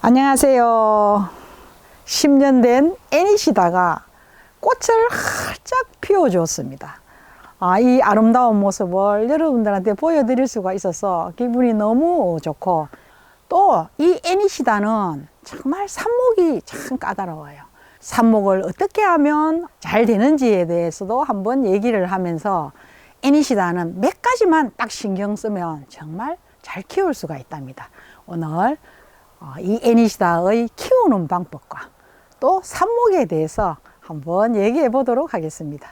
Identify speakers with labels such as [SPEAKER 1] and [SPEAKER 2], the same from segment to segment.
[SPEAKER 1] 안녕하세요. 10년 된 애니시다가 꽃을 활짝 피워주었습니다. 아, 이 아름다운 모습을 여러분들한테 보여드릴 수가 있어서 기분이 너무 좋고 또 이 애니시다는 정말 삽목이 참 까다로워요. 삽목을 어떻게 하면 잘 되는지에 대해서도 한번 얘기를 하면서 애니시다는 몇 가지만 딱 신경 쓰면 정말 잘 키울 수가 있답니다. 오늘 어, 이 애니시다의 키우는 방법과 또 삽목에 대해서 한번 얘기해 보도록 하겠습니다.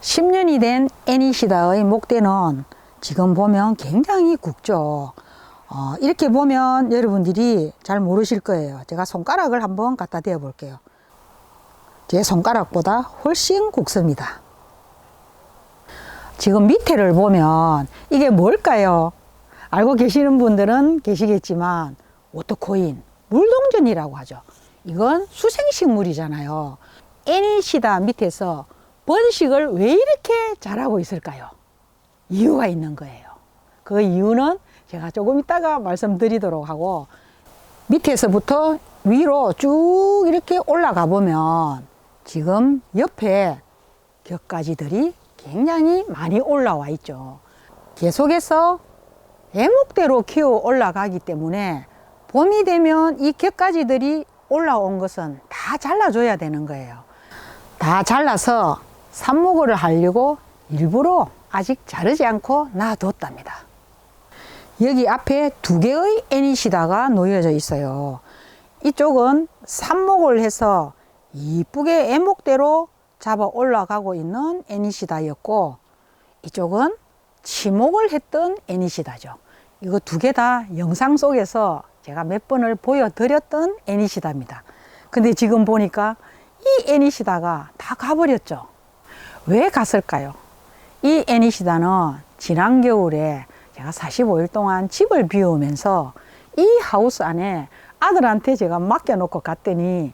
[SPEAKER 1] 10년이 된 애니시다의 목대는 지금 보면 굉장히 굵죠. 어, 이렇게 보면 여러분들이 잘 모르실 거예요. 제가 손가락을 한번 갖다 대어 볼게요. 제 손가락보다 훨씬 굵습니다. 지금 밑에를 보면 이게 뭘까요? 알고 계시는 분들은 계시겠지만 오토코인, 물동전이라고 하죠. 이건 수생식물이잖아요. 애니시다 밑에서 번식을 왜 이렇게 잘하고 있을까요? 이유가 있는 거예요. 그 이유는 제가 조금 이따가 말씀드리도록 하고 밑에서부터 위로 쭉 이렇게 올라가 보면 지금 옆에 격가지들이 굉장히 많이 올라와 있죠. 계속해서 애목대로 키워 올라가기 때문에 봄이 되면 이 격가지들이 올라온 것은 다 잘라줘야 되는 거예요. 다 잘라서 삽목을 하려고 일부러 아직 자르지 않고 놔뒀답니다. 여기 앞에 두 개의 애니시다가 놓여져 있어요. 이쪽은 삽목을 해서 이쁘게 애목대로 잡아 올라가고 있는 애니시다였고 이쪽은 치목을 했던 애니시다죠. 이거 두 개 다 영상 속에서 제가 몇 번을 보여드렸던 애니시다입니다. 근데 지금 보니까 이 애니시다가 다 가버렸죠. 왜 갔을까요? 이 애니시다는 지난 겨울에 제가 45일 동안 집을 비우면서 이 하우스 안에 아들한테 제가 맡겨놓고 갔더니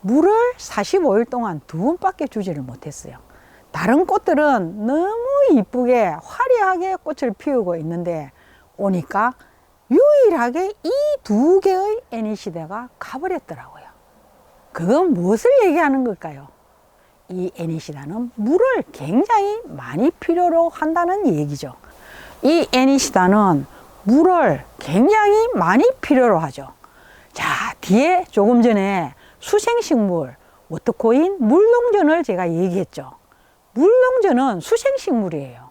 [SPEAKER 1] 물을 45일 동안 두 번밖에 주지를 못했어요. 다른 꽃들은 너무 이쁘게 화려하게 꽃을 피우고 있는데 오니까 유일하게 이 두 개의 애니 시대가 가버렸더라고요. 그건 무엇을 얘기하는 걸까요? 이 애니시다는 물을 굉장히 많이 필요로 한다는 얘기죠. 이 애니시다는 물을 굉장히 많이 필요로 하죠. 자, 뒤에 조금 전에 수생식물, 워터코인, 물동전을 제가 얘기했죠. 물동전은 수생식물이에요.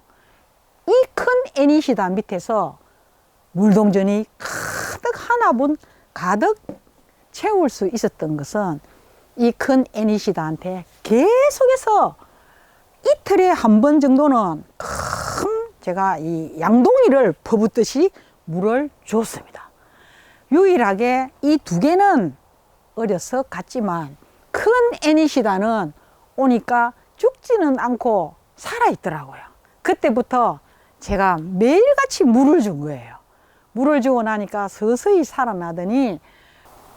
[SPEAKER 1] 이 큰 애니시다 밑에서 물동전이 가득 하나분 가득 채울 수 있었던 것은 이 큰 애니시다한테 계속해서 이틀에 한 번 정도는 큰 제가 이 양동이를 퍼붓듯이 물을 줬습니다. 유일하게 이 두 개는 어려서 갔지만 큰 애니시다는 오니까 죽지는 않고 살아있더라고요. 그때부터 제가 매일같이 물을 준 거예요. 물을 주고 나니까 서서히 살아나더니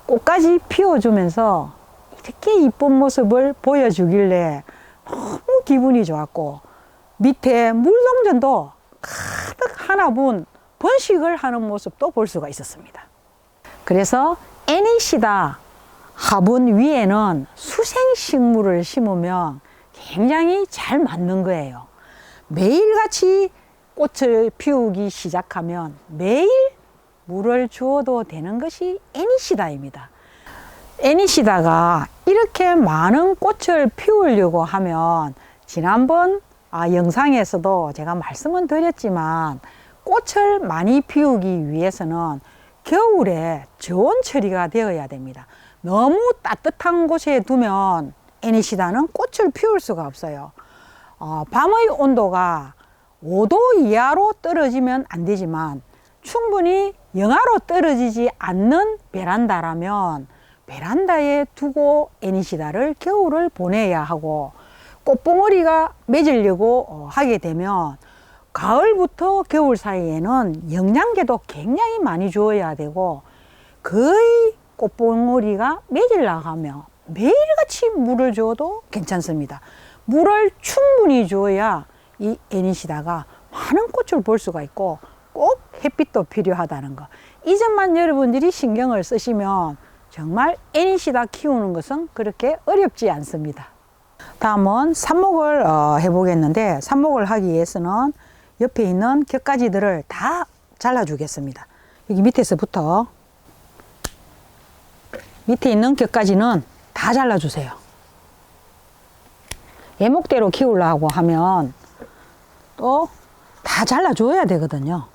[SPEAKER 1] 꽃까지 피워주면서 이렇게 이쁜 모습을 보여주길래 너무 기분이 좋았고 밑에 물동전도 가득 하나분 번식을 하는 모습도 볼 수가 있었습니다. 그래서 애니시다 화분 위에는 수생식물을 심으면 굉장히 잘 맞는 거예요. 매일같이 꽃을 피우기 시작하면 매일 물을 주어도 되는 것이 애니시다입니다. 애니시다가 이렇게 많은 꽃을 피우려고 하면 지난번 아, 영상에서도 제가 말씀은 드렸지만 꽃을 많이 피우기 위해서는 겨울에 저온 처리가 되어야 됩니다. 너무 따뜻한 곳에 두면 애니시다는 꽃을 피울 수가 없어요. 어, 밤의 온도가 5도 이하로 떨어지면 안 되지만 충분히 영하로 떨어지지 않는 베란다라면 베란다에 두고 애니시다를 겨울을 보내야 하고 꽃봉오리가 맺으려고 어, 하게 되면 가을부터 겨울 사이에는 영양제도 굉장히 많이 주어야 되고 거의 꽃봉오리가 맺으려고 하면 매일같이 물을 줘도 괜찮습니다. 물을 충분히 줘야 이 애니시다가 많은 꽃을 볼 수가 있고 꼭 햇빛도 필요하다는 거. 이 점만 여러분들이 신경을 쓰시면 정말 애니시다 키우는 것은 그렇게 어렵지 않습니다. 다음은 삽목을 어, 해보겠는데 삽목을 하기 위해서는 옆에 있는 격가지들을 다 잘라주겠습니다. 여기 밑에서부터 밑에 있는 격가지는 다 잘라주세요. 예목대로 키우려고 하면 또 다 잘라줘야 되거든요.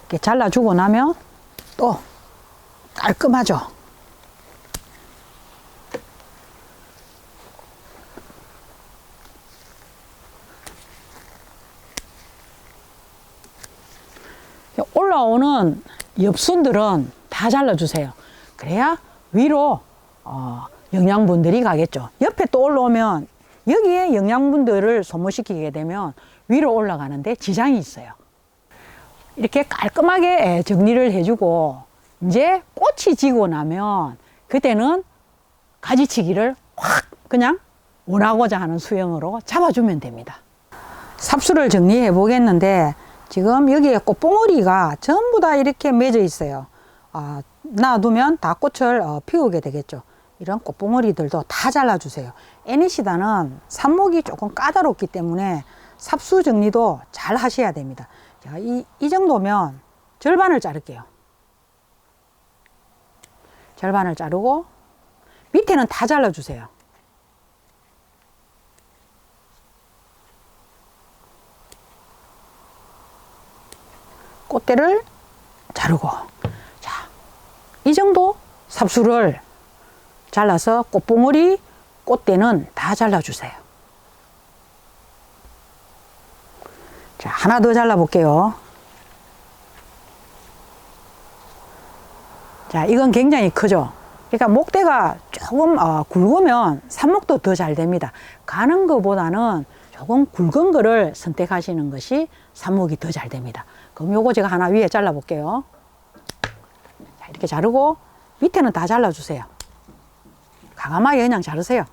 [SPEAKER 1] 이렇게 잘라주고 나면 또 깔끔하죠. 올라오는 엽순들은 다 잘라주세요. 그래야 위로 어, 영양분들이 가겠죠. 옆에 또 올라오면 여기에 영양분들을 소모시키게 되면 위로 올라가는데 지장이 있어요. 이렇게 깔끔하게 정리를 해주고 이제 꽃이 지고 나면 그때는 가지치기를 확 그냥 원하고자 하는 수영으로 잡아주면 됩니다. 삽수를 정리해 보겠는데 지금 여기에 꽃봉오리가 전부 다 이렇게 맺어 있어요. 아, 놔두면 다 꽃을 어, 피우게 되겠죠. 이런 꽃봉오리들도 다 잘라주세요. 애니시다는 삽목이 조금 까다롭기 때문에 삽수 정리도 잘 하셔야 됩니다. 자, 이, 이 정도면 절반을 자를게요. 절반을 자르고 밑에는 다 잘라주세요. 꽃대를 자르고 자, 이 정도 삽수를 잘라서 꽃봉오리 꽃대는 다 잘라주세요. 자, 하나 더 잘라볼게요. 자, 이건 굉장히 크죠? 그러니까 목대가 조금 어, 굵으면 삽목도 더 잘 됩니다. 가는 것보다는 조금 굵은 거를 선택하시는 것이 삽목이 더 잘 됩니다. 그럼 요거 제가 하나 위에 잘라볼게요. 자, 이렇게 자르고 밑에는 다 잘라주세요. 가감하게 그냥 자르세요.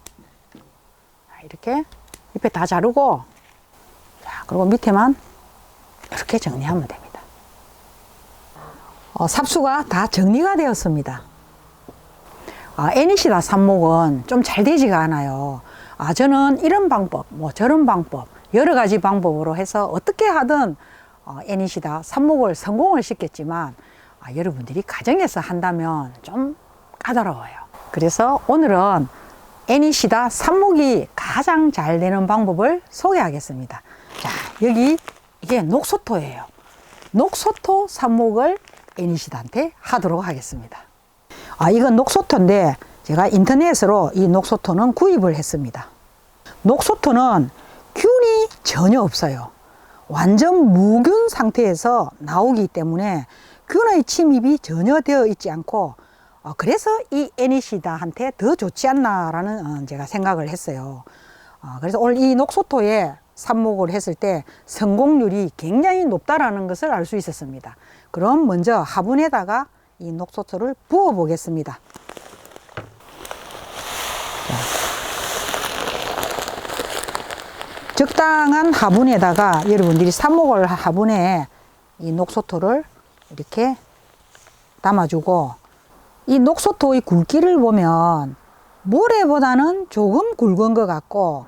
[SPEAKER 1] 자, 이렇게 옆에 다 자르고 자, 그리고 밑에만 이렇게 정리하면 됩니다. 어, 삽수가 다 정리가 되었습니다. 아, 애니시다 삽목은 좀 잘 되지가 않아요. 아, 저는 이런 방법, 뭐 저런 방법, 여러 가지 방법으로 해서 어떻게 하든 어, 애니시다 삽목을 성공을 시켰지만 아, 여러분들이 가정에서 한다면 좀 까다로워요. 그래서 오늘은 애니시다 삽목이 가장 잘 되는 방법을 소개하겠습니다. 자, 여기 이게 녹소토예요. 녹소토 삽목을 애니시다한테 하도록 하겠습니다. 아, 이건 녹소토인데 제가 인터넷으로 이 녹소토는 구입을 했습니다. 녹소토는 균이 전혀 없어요. 완전 무균 상태에서 나오기 때문에 균의 침입이 전혀 되어 있지 않고 어, 그래서 이 애니시다한테 더 좋지 않나라는 어, 제가 생각을 했어요. 어, 그래서 오늘 이 녹소토에 삽목을 했을 때 성공률이 굉장히 높다라는 것을 알 수 있었습니다. 그럼 먼저 화분에다가 이 녹소토를 부어 보겠습니다. 적당한 화분에다가 여러분들이 삽목을 화분에 이 녹소토를 이렇게 담아주고 이 녹소토의 굵기를 보면 모래보다는 조금 굵은 것 같고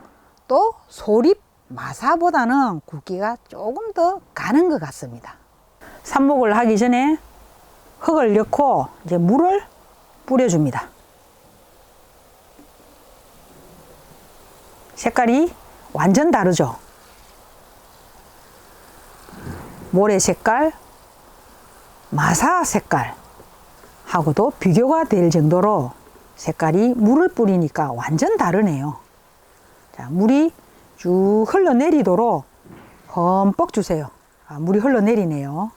[SPEAKER 1] 또 소립 마사보다는 굵기가 조금 더 가는 것 같습니다. 삽목을 하기 전에 흙을 넣고 이제 물을 뿌려줍니다. 색깔이 완전 다르죠. 모래 색깔, 마사 색깔 하고도 비교가 될 정도로 색깔이 물을 뿌리니까 완전 다르네요. 자, 물이 쭉 흘러내리도록 흠뻑 주세요. 아, 물이 흘러내리네요.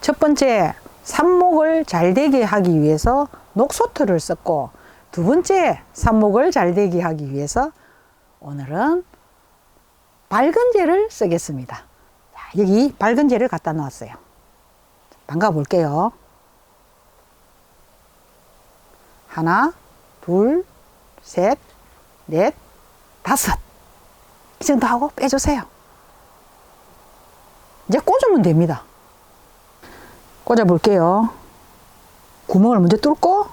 [SPEAKER 1] 첫 번째, 삽목을 잘 되게 하기 위해서 녹소토를 썼고, 두 번째, 삽목을 잘 되게 하기 위해서 오늘은 밝은 재를 쓰겠습니다. 자, 여기 밝은 재를 갖다 놨어요. 담가 볼게요. 하나, 둘, 셋, 넷, 다섯. 이 정도 하고 빼주세요. 이제 꽂으면 됩니다. 꽂아 볼게요. 구멍을 먼저 뚫고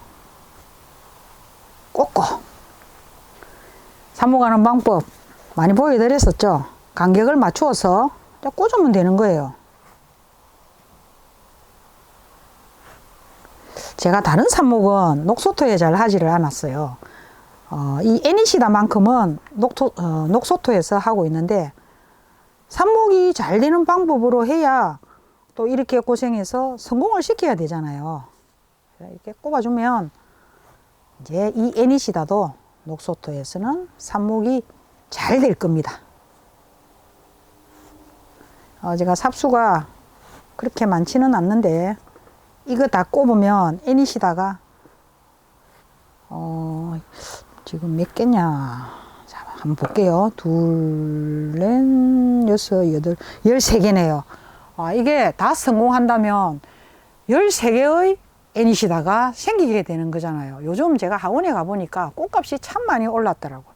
[SPEAKER 1] 꽂고 사모가는 방법 많이 보여드렸었죠. 간격을 맞추어서 꽂으면 되는 거예요. 제가 다른 삽목은 녹소토에 잘 하지를 않았어요. 어, 이 애니시다만큼은 녹토, 어, 녹소토에서 하고 있는데 삽목이 잘 되는 방법으로 해야 또 이렇게 고생해서 성공을 시켜야 되잖아요. 이렇게 꼽아주면 이제 이 애니시다도 녹소토에서는 삽목이 잘 될 겁니다. 어, 제가 삽수가 그렇게 많지는 않는데 이거 다 꼽으면 애니시다가 어, 지금 몇 개냐? 자, 한번 볼게요. 둘, 넷, 여섯, 여덟, 열세 개네요. 아, 이게 다 성공한다면 열세 개의 애니시다가 생기게 되는 거잖아요. 요즘 제가 학원에 가보니까 꽃값이 참 많이 올랐더라고요.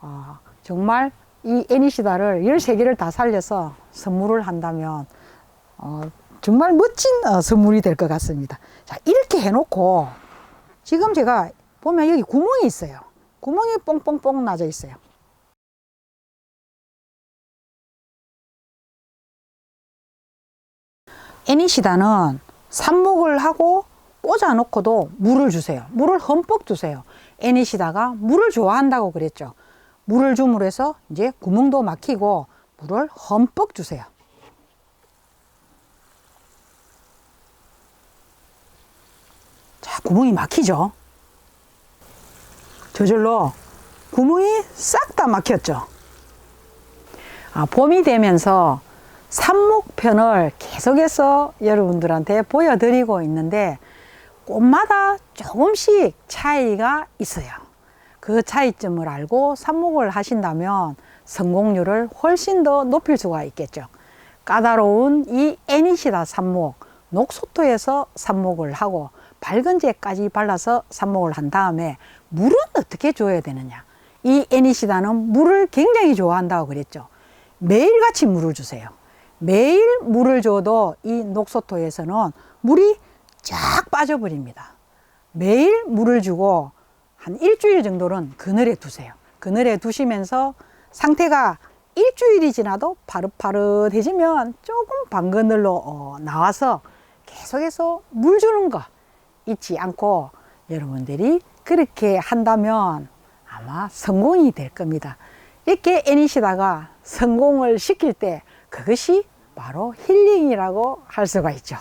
[SPEAKER 1] 아, 정말 이 애니시다를 13개를 다 살려서 선물을 한다면 어, 정말 멋진 어, 선물이 될 것 같습니다. 자, 이렇게 해놓고 지금 제가 보면 여기 구멍이 있어요. 구멍이 뽕뽕뽕 나져 있어요. 애니시다는 삽목을 하고 꽂아 놓고도 물을 주세요. 물을 흠뻑 주세요. 애니시다가 물을 좋아한다고 그랬죠. 물을 줌으로 해서 이제 구멍도 막히고 물을 흠뻑 주세요. 구멍이 막히죠. 저절로 구멍이 싹 다 막혔죠. 아, 봄이 되면서 삽목편을 계속해서 여러분들한테 보여드리고 있는데 꽃마다 조금씩 차이가 있어요. 그 차이점을 알고 삽목을 하신다면 성공률을 훨씬 더 높일 수가 있겠죠. 까다로운 이 애니시다 삽목, 녹소토에서 삽목을 하고 밝은제까지 발라서 삽목을 한 다음에 물은 어떻게 줘야 되느냐. 이 애니시다는 물을 굉장히 좋아한다고 그랬죠. 매일같이 물을 주세요. 매일 물을 줘도 이 녹소토에서는 물이 쫙 빠져버립니다. 매일 물을 주고 한 일주일 정도는 그늘에 두세요. 그늘에 두시면서 상태가 일주일이 지나도 파릇파릇해지면 조금 방그늘로 어, 나와서 계속해서 물 주는 거 잊지 않고 여러분들이 그렇게 한다면 아마 성공이 될 겁니다. 이렇게 애니시다가 성공을 시킬 때 그것이 바로 힐링이라고 할 수가 있죠.